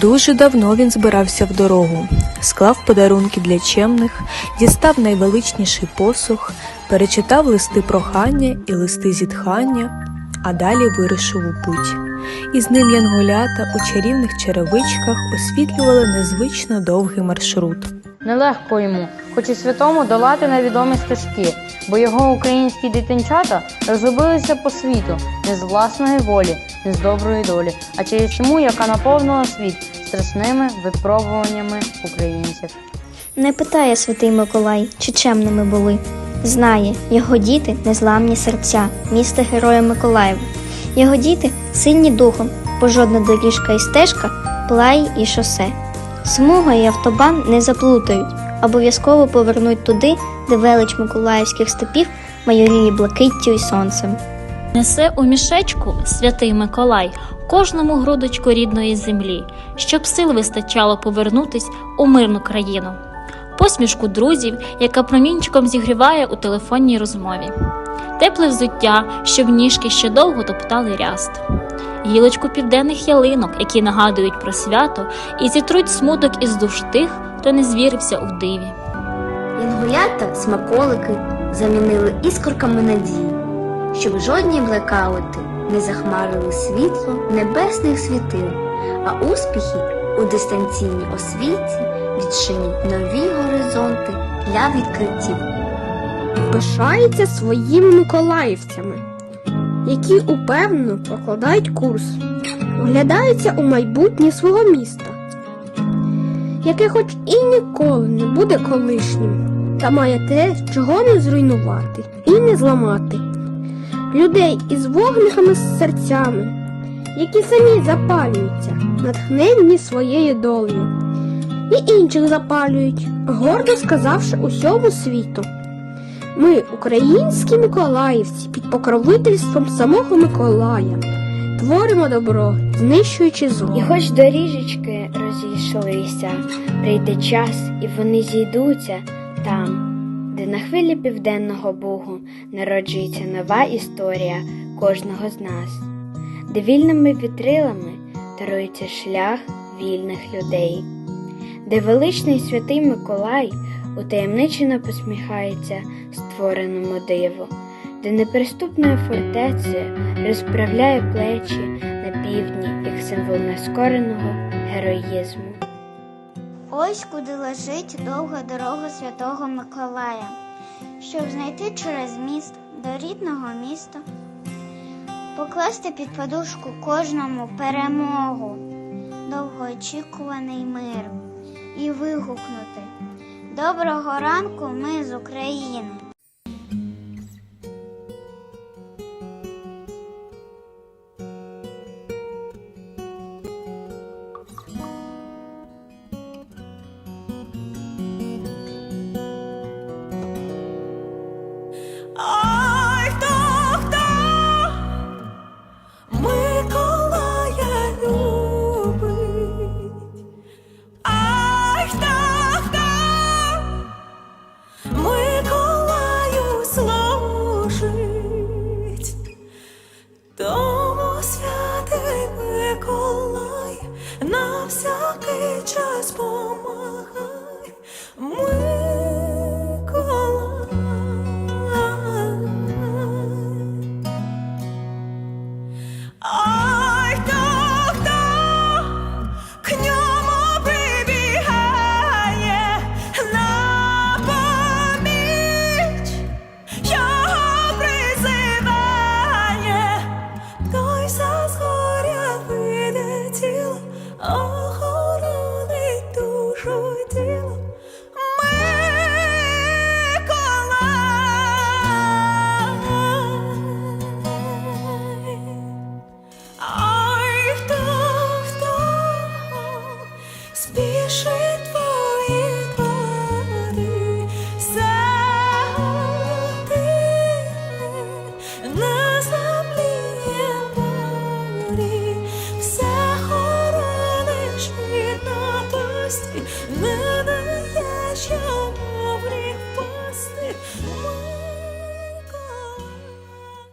Дуже давно він збирався в дорогу, склав подарунки для чемних, дістав найвеличніший посух, перечитав листи прохання і листи зітхання, а далі вирушив у путь. І з ним янголята у чарівних черевичках освітлювали незвично довгий маршрут. Нелегко йому, хоч і святому долати невідомі стежки, бо його українські дитинчата розгубилися по світу не з власної волі, не з доброї долі, а через тьму, яка наповнила світ страшними випробуваннями українців. Не питає святий Миколай, чи чемними були. Знає, його діти незламні серця, міста Героя Миколаєва. Його діти сильні духом, бо жодна доріжка і стежка, плай і шосе. Смуга і автобан не заплутають, обов'язково повернуть туди, де велич миколаївських степів майоріє блакиттю і сонцем. Несе у мішечку святий Миколай кожному грудочку рідної землі, щоб сил вистачало повернутись у мирну країну. Посмішку друзів, яка промінчиком зігріває у телефонній розмові, тепле взуття, щоб ніжки ще довго топтали ряст, гілочку південних ялинок, які нагадують про свято і зітруть смуток із душ тих, хто не звірився у диві. Інгулята, смаколики замінили іскорками надії, щоб жодні блекаути не захмарили світло небесних світил, а успіхи у дистанційній освіті відчинять нові горизонти для відкриттів. пишається своїми миколаївцями, які упевнено прокладають курс, вглядаються у майбутнє свого міста, яке хоч і ніколи не буде колишнім, та має те, чого не зруйнувати і не зламати. Людей із вогниками з серцями, які самі запалюються, натхненні своєю долею, і інших запалюють, гордо сказавши усьому світу. Ми, українські миколаївці, під покровительством самого Миколая, творимо добро, знищуючи зло. І хоч доріжечки розійшлися, прийде час, і вони зійдуться там, де на хвилі південного Бугу народжується нова історія кожного з нас, де вільними вітрилами дарується шлях вільних людей, де величний святий Миколай утаємничено посміхається створеному диву, де неприступною фортецею розправляє плечі на півдні як символ нескореного героїзму. Ось куди лежить довга дорога Святого Миколая, щоб знайти через міст до рідного міста, покласти під подушку кожному перемогу, довгоочікуваний мир і вигукнути Доброго ранку, ми з України! Living